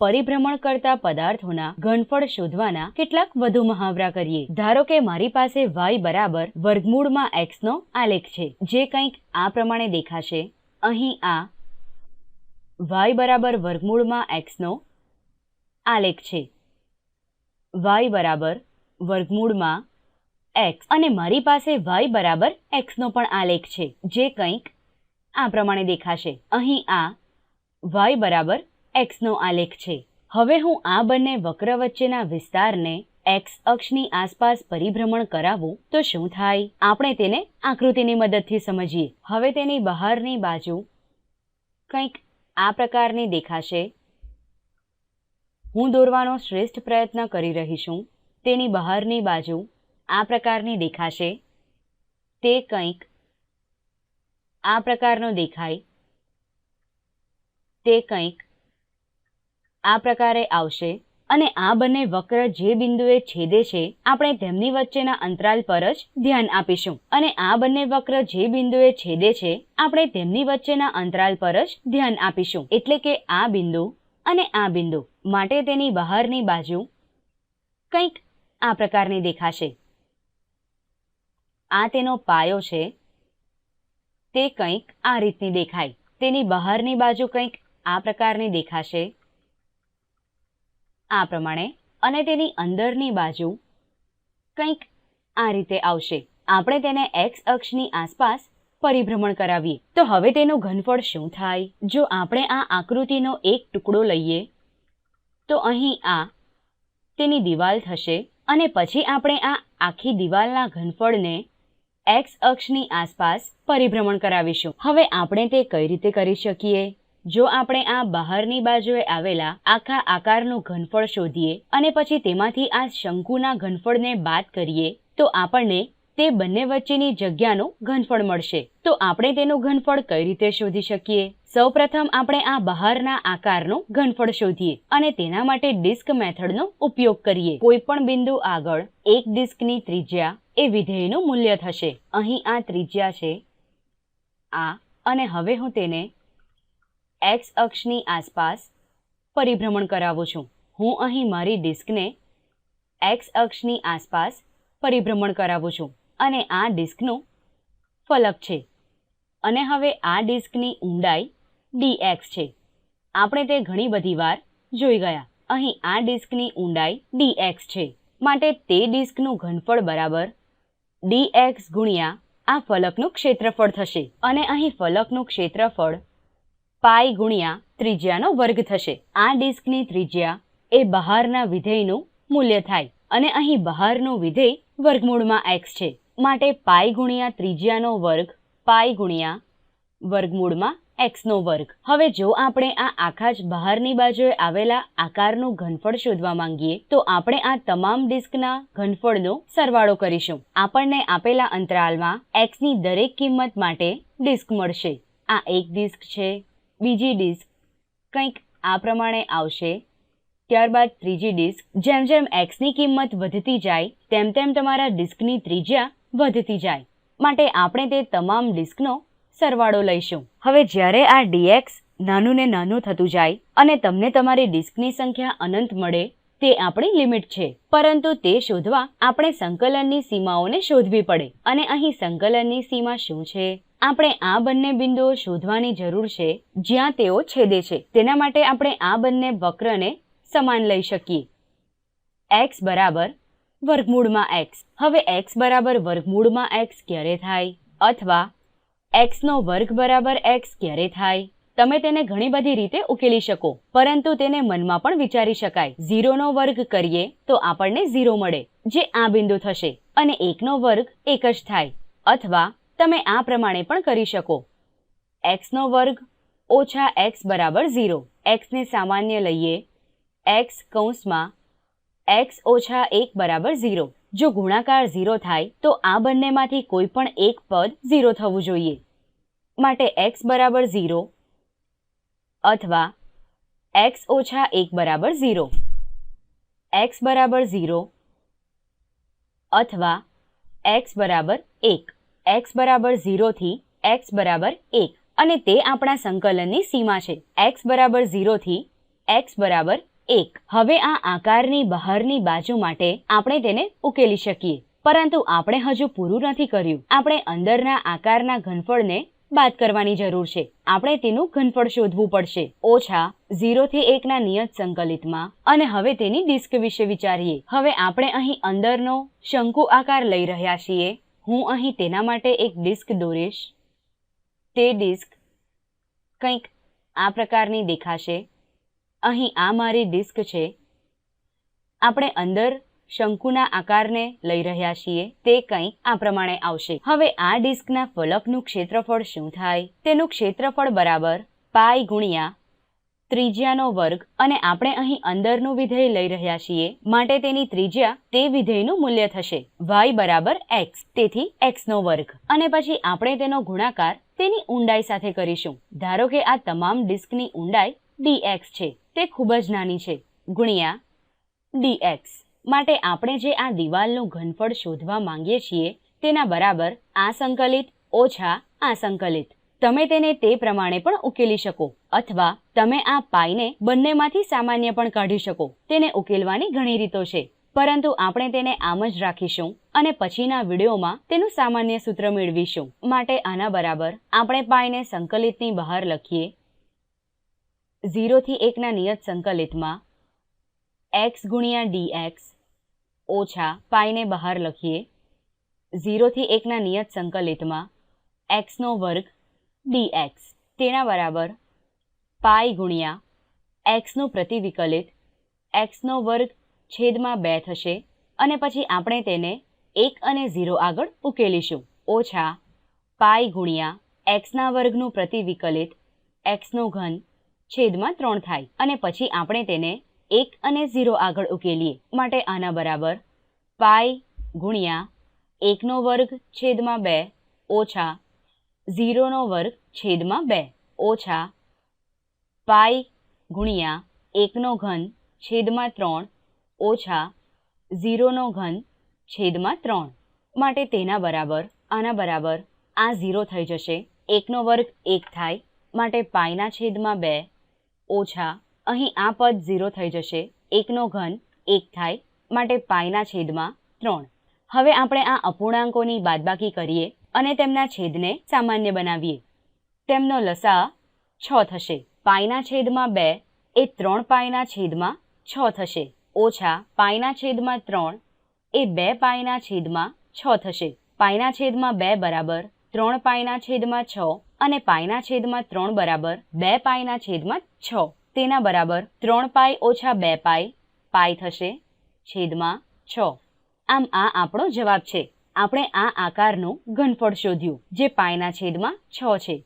પરિભ્રમણ કરતા પદાર્થોના ઘનફળ શોધવાના કેટલાક વધુ મહાવરા કરીએ. ધારો કે મારી પાસે વાય બરાબર વર્ગમૂળમાં એક્સ નો આલેખ છે, જે કંઈક આ પ્રમાણે દેખાશે. અહીં આ વાય બરાબર વર્ગમૂળમાં એક્સનો આલેખ છે. વાય બરાબર વર્ગમૂળમાં એક્સ અને મારી પાસે વાય બરાબર એક્સનો પણ આલેખ છે, જે કંઈક આ પ્રમાણે દેખાશે. અહીં આ વાય બરાબર x નો આલેખ છે. હવે હું આ બંને વક્ર વચ્ચેના વિસ્તારને એક્સ અક્ષની આસપાસ પરિભ્રમણ કરાવું તો શું થાય? આપણે તેને આકૃતિની મદદથી સમજીએ. હવે તેની બહારની બાજુ કંઈક આ પ્રકારની દેખાશે. હું દોરવાનો શ્રેષ્ઠ પ્રયત્ન કરી રહી છું. તેની બહારની બાજુ આ પ્રકારની દેખાશે. તે કંઈક આ પ્રકારનો દેખાય. તે કંઈક આ પ્રકારે આવશે અને આ બંને વક્ર જે બિંદુએ છેદે છે, આપણે તેમની વચ્ચેના અંતરાલ પર જ ધ્યાન આપીશું. અને આ બંને વક્ર જે બિંદુએ છેદે છે, આપણે તેમની વચ્ચેના અંતરાલ પર જ ધ્યાન આપીશું. એટલે કે આ બિંદુ અને આ બિંદુ માટે તેની બહારની બાજુ કંઈક આ પ્રકારની દેખાશે. આ તેનો પાયો છે, તે કંઈક આ રીતની દેખાય. તેની બહારની બાજુ કંઈક આ પ્રકારની દેખાશે. આ પ્રમાણે અને તેની અંદરની બાજુ કંઈક આ રીતે આવશે. આપણે તેને એક્સ અક્ષની આસપાસ પરિભ્રમણ કરાવીએ. તો હવે તેનું ઘનફળ શું થાય? જો આપણે આ આકૃતિનો એક ટુકડો લઈએ, તો અહીં આ તેની દિવાલ થશે અને પછી આપણે આ આખી દિવાલના ઘનફળને એક્સ અક્ષની આસપાસ પરિભ્રમણ કરાવીશું. હવે આપણે તે કઈ રીતે કરી શકીએ? જો આપણે આ બહારની બાજુએ આવેલા આખા આકારનું ઘનફળ શોધીએ અને પછી તેમાંથી આ શંકુના ઘનફળને બાદ કરીએ, તો આપણને તે બંને વચ્ચેની જગ્યાનું ઘનફળ મળશે. તો આપણે તેનું ઘનફળ કઈ રીતે શોધી શકીએ? સૌપ્રથમ આપણે આ બહારના આકારનું ઘનફળ શોધીએ અને તેના માટે ડિસ્ક મેથડનો ઉપયોગ કરીએ. કોઈ પણ બિંદુ આગળ એક ડિસ્કની ત્રિજ્યા એ વિધેયનું મૂલ્ય થશે. અહીં આ ત્રિજ્યા છે આ, અને હવે હું તેને એક્સ અક્ષની આસપાસ પરિભ્રમણ કરાવું છું. હું અહીં મારી ડિસ્કને એક્સ અક્ષની આસપાસ પરિભ્રમણ કરાવું છું અને આ ડિસ્કનું ફલક છે. અને હવે આ ડિસ્કની ઊંડાઈ ડીએક્સ છે. આપણે તે ઘણી બધી વાર જોઈ ગયા. અહીં આ ડિસ્કની ઊંડાઈ ડીએક્સ છે. માટે તે ડિસ્કનું ઘનફળ બરાબર ડીએક્સ ગુણ્યા આ ફલકનું ક્ષેત્રફળ થશે. અને અહીં ફલકનું ક્ષેત્રફળ પાઈ ગુણ્યા ત્રિજ્યાનો વર્ગ થશે. આ ડિસ્કની ત્રિજ્યા એ બહારના વિધેયનું મૂલ્ય થાય અને અહીં બહારનું વિધેય વર્ગમૂળમાં એક્સ છે. માટે પાઈ ગુણ્યા ત્રિજ્યાનો વર્ગ, પાઈ ગુણ્યા વર્ગમૂળમાં એક્સનો વર્ગ. હવે જો આપણે આ આખા જ બહારની બાજુએ આવેલા આકારનું ઘનફળ શોધવા માંગીએ, તો આપણે આ તમામ ડિસ્કના ઘનફળનો સરવાળો કરીશું. આપણને આપેલા અંતરાલમાં એક્સની દરેક કિંમત માટે ડિસ્ક મળશે. આ એક ડિસ્ક છે બીજી ડિસ્ક કંઈક આ પ્રમાણે આવશે. ત્યારબાદ ત્રીજી ડિસ્ક, જેમ જેમ એક્સની કિંમત વધતી જાય, તેમ તેમ તમારા ડિસ્કની ત્રિજ્યા વધતી જાય. માટે આપણે તે તમામ ડિસ્કનો સરવાળો લઈશું. હવે જ્યારે આ ડીએક્સ નાનું ને નાનું થતું જાય અને તમને તમારી ડિસ્કની સંખ્યા અનંત મળે, તે આપણી લિમિટ છે. પરંતુ તે શોધવા આપણે સંકલનની સીમાઓને શોધવી પડે. અને અહીં સંકલનની સીમા શું છે? આપણે આ બંને બિંદુઓ શોધવાની જરૂર છે જ્યાં તેઓ છેદે છે. તેના માટે આપણે આ બંને વક્રને સમાન લઈ શકીએ. એક્સ બરાબર વર્ગમૂળમાં એક્સ. હવે એક્સ બરાબર વર્ગમૂળમાં એક્સ ક્યારે થાય? અથવા એક્સનો વર્ગ બરાબર એક્સ ક્યારે થાય? તમે તેને ઘણી બધી રીતે ઉકેલી શકો, પરંતુ તેને મનમાં પણ વિચારી શકાય. ઝીરોનો વર્ગ કરીએ તો આપણને ઝીરો મળે, જે આ બિંદુ થશે, અને એકનો વર્ગ એક જ થાય. અથવા તમે આ પ્રમાણે પણ કરી શકો. એક્સનો વર્ગ ઓછા એક્સ બરાબર ઝીરો. એક્સને સામાન્ય લઈએ. એક્સ કૌંસમાં એક્સ ઓછા એક બરાબર ઝીરો. જો ગુણાકાર ઝીરો થાય, તો આ બંનેમાંથી કોઈ પણ એક પદ ઝીરો થવું જોઈએ. માટે એક્સ બરાબર ઝીરો અથવા એક્સ ઓછા એક બરાબર ઝીરો. એક્સ બરાબર ઝીરો અથવા એક્સ બરાબર એક. એક્સ બરાબર ઝીરોથી એક્સ બરાબર એક. અને તે આપણા સંકલનની સીમા છે. એક્સ બરાબર ઝીરોથી એક્સ બરાબર એક. હવે આ આકારની બહારની બાજુ માટે આપણે તેને ઉકેલી શકીએ. પરંતુ આપણે હજુ પૂરું નથી કર્યું. આપણે અંદરના આકારના ઘનફળને બાદ કરવાની જરૂર છે. આપણે તેનું ઘનફળ શોધવું પડશે. ઓછા ઝીરો થી એકના નિયત સંકલિતમાં. અને હવે તેની ડિસ્ક વિશે વિચારીએ. હવે આપણે અહીં અંદરનો શંકુ આકાર લઈ રહ્યા છીએ. હું અહીં તેના માટે એક ડિસ્ક દોરીશ. તે ડિસ્ક કંઈક આ પ્રકારની દેખાશે. અહીં આ મારી ડિસ્ક છે. આપણે અંદર શંકુના આકારને લઈ રહ્યા છીએ. તે કંઈક આ પ્રમાણે આવશે. હવે આ ડિસ્કના ફલકનું ક્ષેત્રફળ શું થાય? તેનું ક્ષેત્રફળ બરાબર પાઈ ગુણ્યા ત્રિજ્યાનો વર્ગ અને આપણે અહીં અંદરનું વિધેય લઈ રહ્યા છીએ, માટે તેની ત્રિજ્યા તે વિધેયનું મૂલ્ય થશે. વાય બરાબર એક્સ તેથી એક્સનો વર્ગ. અને પછી આપણે તેનો ગુણાકાર તેની ઊંડાઈ સાથે કરીશું. ધારો કે આ તમામ ડિસ્કની ઊંડાઈ ડીએક્સ છે, તે ખૂબ જ નાની છે. ગુણ્યા ડીએક્સ માટે આપણે જે આ દિવાલનું ઘનફળ શોધવા માંગીએ છીએ, તેના બરાબર આ સંકલિત ઓછા આ સંકલિત. તમે તેને તે પ્રમાણે પણ ઉકેલી શકો. અથવા તમે આ પાઈને બંનેમાંથી સામાન્ય પણ કાઢી શકો. તેને ઉકેલવાની ઘણી રીતો છે. પરંતુ આપણે તેને આમ જ રાખીશું અને પછીના વિડીયોમાં તેનું સામાન્ય સૂત્ર મેળવીશું. માટે આના બરાબર આપણે પાઈને સંકલિતની બહાર લખીએ. ઝીરોથી એકના નિયત સંકલિતમાં એક્સ ગુણ્યા ડી એક્સ ઓછા પાઈને બહાર લખીએ. ઝીરોથી એકના નિયત સંકલિતમાં એક્સનો વર્ગ ડી એક્સ તેના બરાબર પાઈ ગુણ્યા એક્સનું પ્રતિવિકલિત એક્સનો વર્ગ છેદમાં બે થશે અને પછી આપણે તેને એક અને ઝીરો આગળ ઉકેલીશું. ઓછા પાઈ ગુણ્યા એક્સના વર્ગનું પ્રતિવિકલિત એક્સનો ઘન છેદમાં ત્રણ થાય અને પછી આપણે તેને એક અને ઝીરો આગળ ઉકેલીએ માટે આના બરાબર પાઈ ગુણ્યા એકનો વર્ગ છેદમાં બે ઓછા ઝીરોનો વર્ગ છેદમાં બે. ઓછા પાઈ ગુણ્યા એકનો ઘન છેદમાં ત્રણ. ઓછા ઝીરોનો ઘન છેદમાં ત્રણ. માટે તેના બરાબર, આના બરાબર આ ઝીરો થઈ જશે. એકનો વર્ગ એક થાય, માટે પાઈના છેદમાં બે. ઓછા, અહીં આ પદ ઝીરો થઈ જશે. એકનો ઘન એક થાય, માટે પાયના છેદમાં ત્રણ. હવે આપણે આ અપૂર્ણાંકોની બાદબાકી કરીએ. અને તેમના છેદને સામાન્ય બનાવીએ. તેમનો લસા છ થશે. પાયના છેદમાં બે એ ત્રણ પાયના છેદમાં છ થશે. ઓછા પાયના છેદમાં ત્રણ એ બે પાયના છેદમાં છ થશે. પાયના છેદમાં બે બરાબર ત્રણ પાયના છેદમાં છ અને પાયના છેદમાં ત્રણ બરાબર બે પાયના છેદમાં છ. તેના બરાબર ત્રણ પાય ઓછા બે પાય પાય થશે છેદમાં છ. આમ આ આપણો જવાબ છે. આપણે આ આકારનું ઘનફળ શોધ્યું જે પાયના છેદમાં છ છે.